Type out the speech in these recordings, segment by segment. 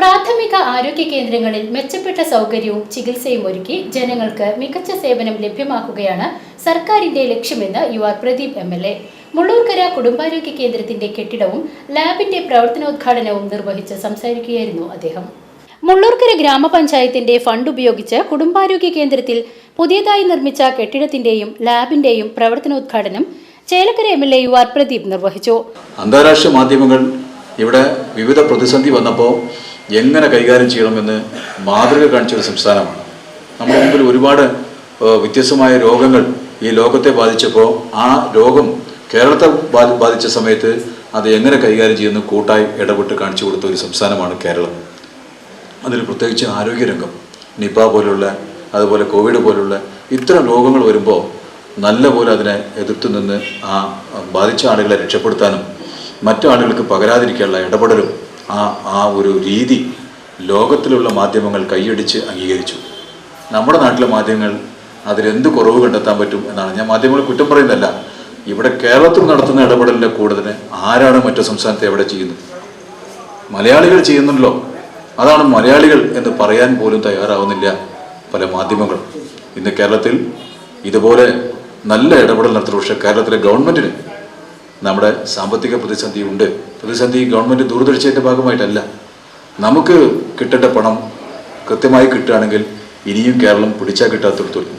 പ്രാഥമിക ആരോഗ്യ കേന്ദ്രങ്ങളിൽ മെച്ചപ്പെട്ട സൗകര്യവും ചികിത്സയും ഒരുക്കി ജനങ്ങൾക്ക് മികച്ച സേവനം ലഭ്യമാക്കുകയാണ് സർക്കാരിന്റെ ലക്ഷ്യമെന്ന് U R Pradeep M L A. Mullurkara കുടുംബാരോഗ്യ കേന്ദ്രത്തിന്റെ കെട്ടിടവും ലാബിന്റെ പ്രവർത്തനോദ്ഘാടനവും നിർവഹിച്ച് സംസാരിക്കുകയായിരുന്നു അദ്ദേഹം. മുള്ളൂർക്കര ഗ്രാമപഞ്ചായത്തിന്റെ ഫണ്ട് ഉപയോഗിച്ച് കുടുംബാരോഗ്യ കേന്ദ്രത്തിൽ പുതിയതായി നിർമ്മിച്ച കെട്ടിടത്തിന്റെയും ലാബിന്റെയും പ്രവർത്തനോദ്ഘാടനം Chelakkara M L A U R Pradeep നിർവഹിച്ചു. അന്താരാഷ്ട്ര മാധ്യമങ്ങൾ ഇവിടെ വിവിധ പ്രതിസന്ധി വന്നപ്പോൾ എങ്ങനെ കൈകാര്യം ചെയ്യണമെന്ന് മാതൃക കാണിച്ച ഒരു സംസ്ഥാനമാണ്. നമ്മുടെ മുമ്പിൽ ഒരുപാട് വ്യത്യസ്തമായ രോഗങ്ങൾ ഈ ലോകത്തെ ബാധിച്ചപ്പോൾ ആ രോഗം കേരളത്തെ ബാധിച്ച സമയത്ത് അത് എങ്ങനെ കൈകാര്യം ചെയ്യുന്നു കൂട്ടായി ഇടപെട്ട് കാണിച്ചു കൊടുത്ത ഒരു സംസ്ഥാനമാണ് കേരളം. അതിൽ പ്രത്യേകിച്ച് ആരോഗ്യരംഗം നിപ പോലുള്ള അതുപോലെ കോവിഡ് പോലുള്ള ഇത്തരം രോഗങ്ങൾ വരുമ്പോൾ നല്ല പോലെ അതിനെ എതിർത്ത് നിന്ന് ആ ബാധിച്ച ആളുകളെ രക്ഷപ്പെടുത്താനും മറ്റു ആളുകൾക്ക് പകരാതിരിക്കാനുള്ള ഇടപെടലും ആ ആ ഒരു രീതി ലോകത്തിലുള്ള മാധ്യമങ്ങൾ കൈയടിച്ച് അംഗീകരിച്ചു. നമ്മുടെ നാട്ടിലെ മാധ്യമങ്ങൾ അതിലെന്ത് കുറവ് കണ്ടെത്താൻ പറ്റും എന്നാണ് ഞാൻ മാധ്യമങ്ങൾ കുറ്റം പറയുന്നതല്ല. ഇവിടെ കേരളത്തിൽ നടത്തുന്ന ഇടപെടലിന്റെ കൂടുതൽ ആരാണ് മറ്റു സംസ്ഥാനത്തെ എവിടെ ചെയ്യുന്നത് മലയാളികൾ ചെയ്യുന്നുണ്ടല്ലോ. അതാണ് മലയാളികൾ എന്ന് പറയാൻ പോലും തയ്യാറാവുന്നില്ല പല മാധ്യമങ്ങളും ഇന്ന് കേരളത്തിൽ ഇതുപോലെ നല്ല ഇടപെടൽ നടത്തുന്നു. പക്ഷേ കേരളത്തിലെ ഗവൺമെന്റിന് നമ്മുടെ സാമ്പത്തിക പ്രതിസന്ധി ഉണ്ട്. പ്രതിസന്ധി ഗവൺമെന്റ് ദൂരദർശിയുടെ ഭാഗമായിട്ടല്ല. നമുക്ക് കിട്ടേണ്ട പണം കൃത്യമായി കിട്ടുകയാണെങ്കിൽ ഇനിയും കേരളം പിടിച്ചാൽ കിട്ടാത്തടത്തോളം.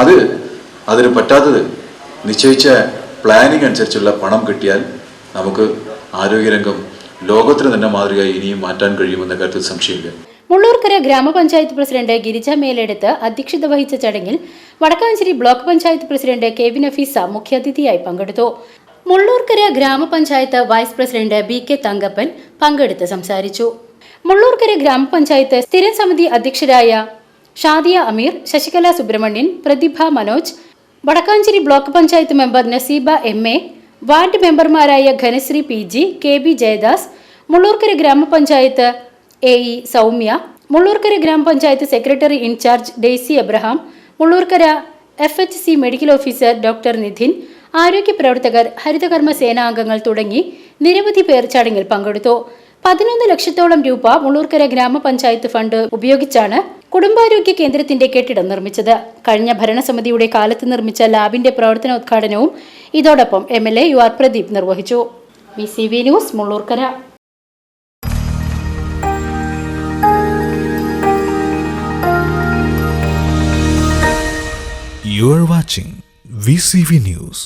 അത് അതിന് പറ്റാത്തത് നിശ്ചയിച്ച പ്ലാനിങ് അനുസരിച്ചുള്ള പണം കിട്ടിയാൽ നമുക്ക് ആരോഗ്യരംഗം ലോകത്തിന് തന്നെ മാതൃകയായി ഇനിയും മാറ്റാൻ കഴിയുമെന്ന കാര്യത്തിൽ സംശയമില്ല. മുള്ളൂർക്കര ഗ്രാമപഞ്ചായത്ത് പ്രസിഡന്റ് ഗിരിജ മേലെടുത്ത് അധ്യക്ഷത വഹിച്ച ചടങ്ങിൽ Vadakkanchery block panchayat president K V Nafeesa മുഖ്യാതിഥിയായി പങ്കെടുത്തു. മുള്ളൂർക്കര ഗ്രാമപഞ്ചായത്ത് vice president B K Thankappan പങ്കെടുത്ത് സംസാരിച്ചു. മുള്ളൂർക്കര ഗ്രാമപഞ്ചായത്ത് സ്ഥിരം സമിതി അധ്യക്ഷരായ Shadiya Ameer Sasikala Subrahmanyan Prathibha Manoj Vadakkanchery block panchayat member Naseeba M A ward മെമ്പർമാരായ Ghanasree P G K B Jayadas Mullurkara ഗ്രാമപഞ്ചായത്ത് എ ഇ സൗമ്യ മുള്ളൂർക്കര ഗ്രാമപഞ്ചായത്ത് secretary in charge Daisy Abraham Mullurkara F H C medical officer doctor Nidhin ആരോഗ്യ പ്രവർത്തകർ ഹരിതകർമ്മ സേനാംഗങ്ങൾ തുടങ്ങി നിരവധി പേർ ചടങ്ങിൽ പങ്കെടുത്തു. പതിനൊന്ന് ലക്ഷത്തോളം രൂപ മുള്ളൂർക്കര ഗ്രാമപഞ്ചായത്ത് ഫണ്ട് ഉപയോഗിച്ചാണ് കുടുംബാരോഗ്യ കേന്ദ്രത്തിന്റെ കെട്ടിടം നിർമ്മിച്ചത്. കഴിഞ്ഞ ഭരണസമിതിയുടെ കാലത്ത് നിർമ്മിച്ച ലാബിന്റെ പ്രവർത്തനോദ്ഘാടനവും ഇതോടൊപ്പം M L A U R Pradeep നിർവഹിച്ചു. News Mullurkara. You are watching VCV News.